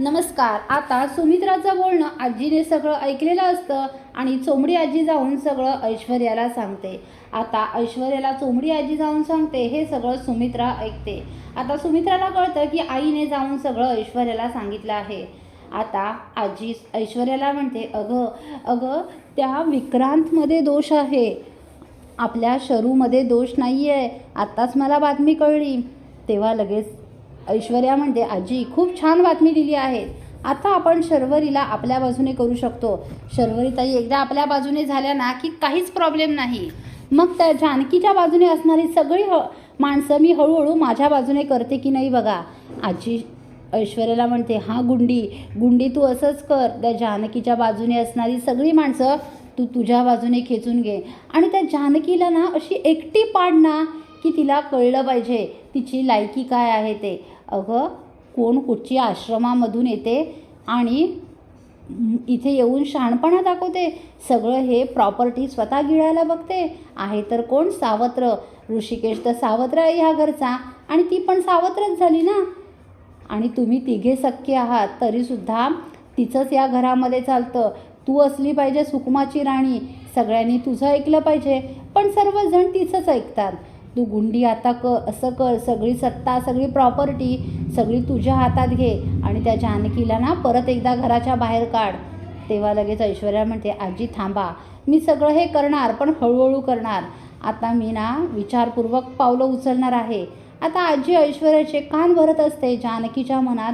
नमस्कार आता सुमित्राचं बोलणं आजीने सगळं ऐकलेलं असतं आणि चोमडी आजी जाऊन सगळं ऐश्वर्याला सांगते. आता ऐश्वर्याला चोमडी आजी जाऊन सांगते हे सगळं सुमित्रा ऐकते. आता सुमित्राला कळतं की आईने जाऊन सगळं ऐश्वर्याला सांगितलं आहे. आता आजी ऐश्वर्याला म्हणते अगं अगं त्या विक्रांतमध्ये दोष आहे. आपल्या शरूमध्ये दोष नाही आहे आत्ताच मला बातमी कळली. तेव्हा लगेच ऐश्वर्या म्हणते आजी खूप छान बातमी दिली आहे. आता आपण शर्वरीला आपल्या बाजूने करू शकतो. शर्वरीताई एकदा आपल्या बाजूने झाल्या ना की काहीच प्रॉब्लेम नाही. मग त्या जानकीच्या बाजूने असणारी सगळी ह माणसं मी हळूहळू माझ्या बाजूने करते की नाही बघा. आजी ऐश्वर्याला म्हणते हां गुंडी गुंडी तू असंच कर. त्या जानकीच्या बाजूने असणारी सगळी माणसं तू तुझ्या बाजूने खेचून घे. आणि त्या जानकीला ना अशी एकटी पाड ना की तिला कळलं पाहिजे. तिची लायकी काय आहे ते? अगं कोण कुठची आश्रमामधून येते आणि इथे येऊन शहाणपणा दाखवते? सगळं हे प्रॉपर्टी स्वतः गिळायला बघते. आहे तर कोण सावत्र? ऋषिकेश तर सावत्र आहे ह्या घरचा. आणि ती पण सावत्रच झाली ना? आणि तुम्ही तिघे सख्खे आहात तरीसुद्धा तिचंच या घरामध्ये चालतं. तू असली पाहिजे सुकुमाची राणी. सगळ्यांनी तुझं ऐकलं पाहिजे. पण सर्वजण तिचंच ऐकतात. तू गुंडी आता क असं कर सगळी सत्ता सगळी प्रॉपर्टी सगळी तुझ्या हातात घे आणि त्या जानकीला ना परत एकदा घराच्या बाहेर काढ. तेव्हा लगेच ऐश्वर्या म्हणते आजी थांबा. मी सगळं हे करणार पण हळूहळू करणार. आता मी ना विचारपूर्वक पावलं उचलणार आहे. आता आजी ऐश्वर्याचे कान भरत असते जानकीच्या मनात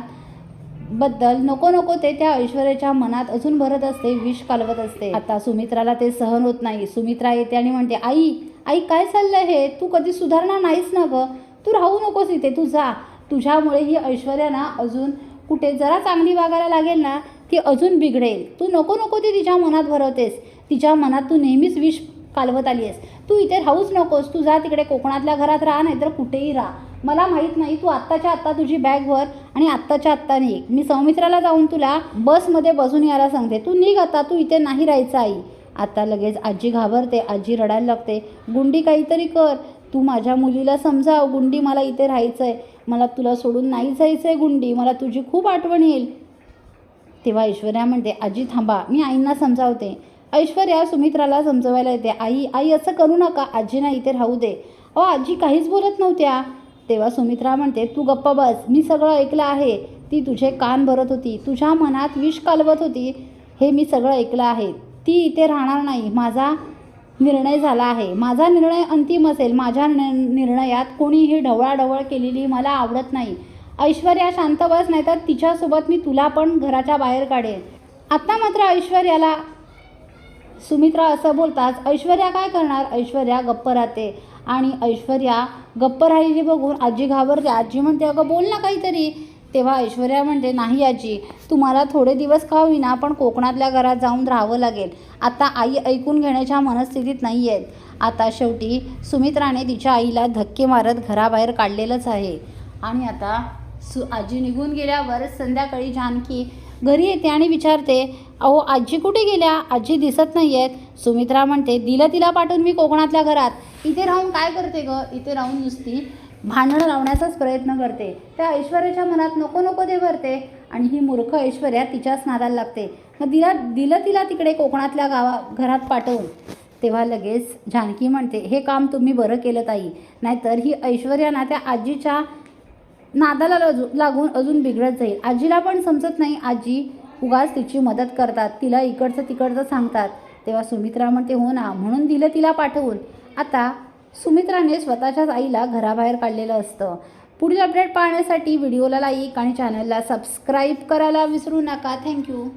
बद्दल. नको नको ते त्या ऐश्वर्याच्या मनात अजून भरत असते विष कालवत असते. आता सुमित्राला ते सहन होत नाही. सुमित्रा येते आणि म्हणते आई आई काय चाललं हे? तू कधी सुधारणार नाहीस ना गं. तू राहू नकोस इथे तू जा. तुझ्यामुळे ही ऐश्वर्या ना अजून कुठे जरा चांगली वागायला लागेल ना ती अजून बिघडेल. तू नको नको ती तिच्या मनात भरवतेस तिच्या मनात तू नेहमीच विष कालवत आली आहेस तू इथे राहूच नकोस. तू जा तिकडे कोकणातल्या घरात राहा नाहीतर कुठेही राहा. मला माहीत नाही तू आत्ताच्या आत्ता तुझी बॅग भर आणि आत्ताच्या आत्ता निघ. मी सौमित्राला जाऊन तुला बसमध्ये बसून यायला सांगते. तू निघ आता तू इथे नाही राहायचं आई. आता लगेच आजी घाबरते आजी रडायला लागते. गुंडी काहीतरी कर तू माझ्या मुलीला समजाव गुंडी मला इथे राहायचं आहे मला तुला सोडून नाही जायचं आहे गुंडी मला तुझी खूप आठवण येईल. तेव्हा ऐश्वर्या म्हणते आजी थांबा मी आईंना समजावते. ऐश्वर्या सुमित्राला समजवायला येते आई आई असं करू नका आजीना इथे राहू दे. अहो आजी काहीच बोलत नव्हत्या. तेव्हा सुमित्रा म्हणते तू गप्पा बस मी सगळं ऐकलं आहे. ती तुझे कान भरत होती तुझ्या मनात विष कालवत होती. हे मी सगळं ऐकलं आहे. ती इथे राहणार नाही. माझा निर्णय झाला आहे. माझा निर्णय अंतिम असेल. माझ्या नि निर्णयात कोणीही ढवळाढवळ केलेली मला आवडत नाही. ऐश्वर्या शांत बस नाही तर तिच्यासोबत मी तुला पण घराच्या बाहेर काढेन. आत्ता मात्र ऐश्वर्याला सुमित्रा असं बोलताच ऐश्वर्या काय करणार? ऐश्वर्या गप्प राहते. आणि ऐश्वर्या गप्प राहिलेली बघून आजी घाबरते. आजी म्हणते अगं बोल ना काहीतरी. तेव्हा ऐश्वर्या म्हणते नाही आजी तुम्हाला थोडे दिवस का होईना पण कोकणातल्या घरात जाऊन राहावं लागेल. आता आई ऐकून घेण्याच्या मनस्थितीत नाही आहेत आता शेवटी सुमित्राने तिच्या आईला धक्के मारत घराबाहेर काढलेलंच आहे. आणि आता सु आजी निघून गेल्यावर संध्याकाळी जानकी घरी येते आणि विचारते अहो आजी कुठे गेल्या? आजी दिसत नाही आहेत सुमित्रा म्हणते दिलं तिला पाठवून मी कोकणातल्या घरात. इथे राहून काय करते ग? इथे राहून नुसती भांडणं लावण्याचाच प्रयत्न करते. त्या ऐश्वर्याच्या मनात नको नको ते भरते आणि ही मूर्ख ऐश्वर्या तिच्याच नादाला लागते. मग दिला दिलं तिला तिकडे कोकणातल्या गावा घरात पाठवून. तेव्हा लगेच जानकी म्हणते हे काम तुम्ही बरं केलं ताई. नाहीतर ही ऐश्वर्या ना त्या आजीच्या नादाला लाजू लागून अजून बिघडत जाईल. आजीला पण समजत नाही. आजी उगाच तिची मदत करतात. तिला इकडचं तिकडचं सांगतात. तेव्हा सुमित्रा म्हणते हो ना. म्हणून दिलं तिला पाठवून. आता सुमित्राने स्वतःच्याच आईला घराबाहेर काढलेलं असतं. पुढील अपडेट पाहण्यासाठी व्हिडिओला लाईक आणि चॅनलला सबस्क्राईब करायला विसरू नका. थँक्यू